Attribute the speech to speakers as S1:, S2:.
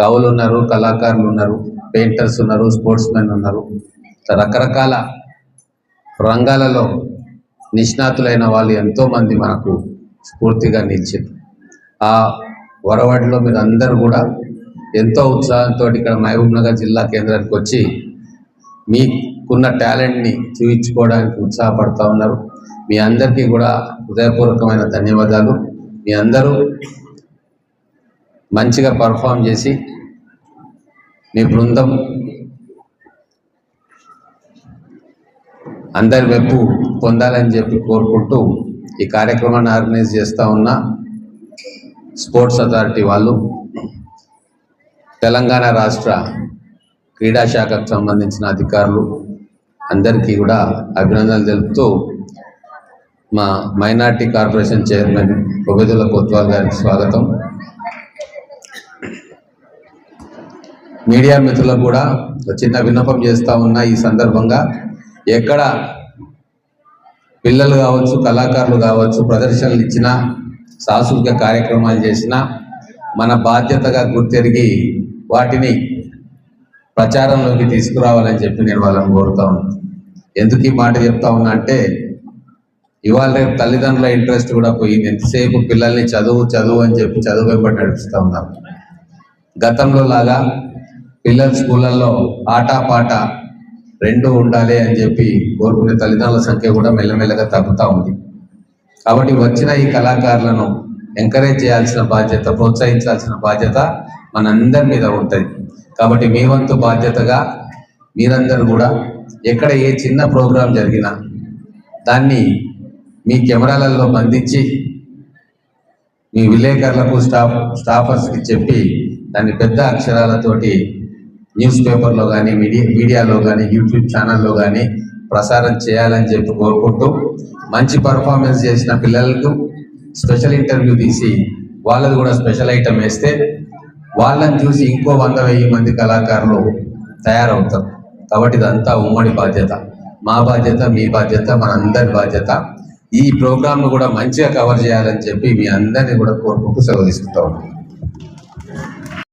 S1: కవులు ఉన్నారు కళాకారులు ఉన్నారు పెయింటర్స్ ఉన్నారు. స్పోర్ట్స్ మెన్ ఉన్నారు రకరకాల రంగాలలో నిష్ణాతులైన వాళ్ళు ఎంతోమంది మనకు స్ఫూర్తిగా నిలిచింది ఆ వరవడిలో మీరు అందరూ కూడా ఎంతో ఉత్సాహంతో ఇక్కడ మహబూబ్ నగర్ జిల్లా కేంద్రానికి వచ్చి మీకున్న టాలెంట్ని చూపించుకోవడానికి ఉత్సాహపడుతూ ఉన్నారు. మీ అందరికీ కూడా హృదయపూర్వకమైన ధన్యవాదాలు. మీ అందరూ మంచిగా పర్ఫామ్ చేసి మీ బృందం అందరి వెప్పు పొందాలని చెప్పి కోరుకుంటూ ఈ కార్యక్రమాన్ని ఆర్గనైజ్ చేస్తూ ఉన్న స్పోర్ట్స్ అథారిటీ వాళ్ళు తెలంగాణ రాష్ట్ర క్రీడా శాఖకు సంబంధించిన అధికారులు అందరికీ కూడా అభినందనలు తెలుపుతూ మా minority corporation chairman Obaidullah Kotwal గారికి స్వాగతం. మీడియా మిత్రులకు కూడా చిన్న విన్నపం చేస్తూ ఉన్నా ఈ సందర్భంగా. ఎక్కడ పిల్లలు కావచ్చు కళాకారులు కావచ్చు ప్రదర్శనలు ఇచ్చినా సాంస్కృతిక కార్యక్రమాలు చేసినా మన బాధ్యతగా గుర్తెరిగి వాటిని ప్రచారంలోకి తీసుకురావాలని చెప్పి నేను వాళ్ళని కోరుతా ఉన్నాను ఎందుకు ఈ మాట చెప్తా ఉన్నా అంటే ఇవాళ రేపు తల్లిదండ్రుల ఇంట్రెస్ట్ కూడా పోయింది. ఎంతసేపు పిల్లల్ని చదువు చదువు అని చెప్పి చదువు వెంబడి నడిపిస్తూ ఉన్నాం గతంలో లాగా పిల్లల స్కూళ్ళల్లో ఆట పాట రెండు ఉండాలి అని చెప్పి కోరుకునే తల్లిదండ్రుల సంఖ్య కూడా మెల్లమెల్లగా తగ్గుతూ ఉంది. కాబట్టి వచ్చిన ఈ కళాకారులను ఎంకరేజ్ చేయాల్సిన బాధ్యత ప్రోత్సహించాల్సిన బాధ్యత మనందరి మీద ఉంటుంది. కాబట్టి మీ వంతు బాధ్యతగా మీరందరూ కూడా ఎక్కడ ఏ చిన్న ప్రోగ్రాం జరిగినా దాన్ని మీ కెమెరాలలో బంధించి మీ విలేకరులకు స్టాఫ్ స్టాఫర్స్కి చెప్పి దాన్ని పెద్ద అక్షరాలతోటి న్యూస్ పేపర్లో కానీ మీడియా మీడియాలో కానీ యూట్యూబ్ ఛానల్లో కానీ ప్రసారం చేయాలని చెప్పి కోరుకుంటూ మంచి పర్ఫార్మెన్స్ చేసిన పిల్లలకు స్పెషల్ ఇంటర్వ్యూ తీసి వాళ్ళది కూడా స్పెషల్ ఐటమ్ వేస్తే వాళ్ళని చూసి ఇంకో వంద వెయ్యి మంది కళాకారులు తయారవుతారు. కాబట్టి ఇదంతా ఉమ్మడి బాధ్యత. మా బాధ్యత మీ బాధ్యత మనందరి బాధ్యత. ఈ ప్రోగ్రామ్ను కూడా మంచిగా కవర్ చేయాలని చెప్పి మీ అందరినీ కూడా కోరుకుంటూ సెలవు తీసుకుంటా ఉన్నాను.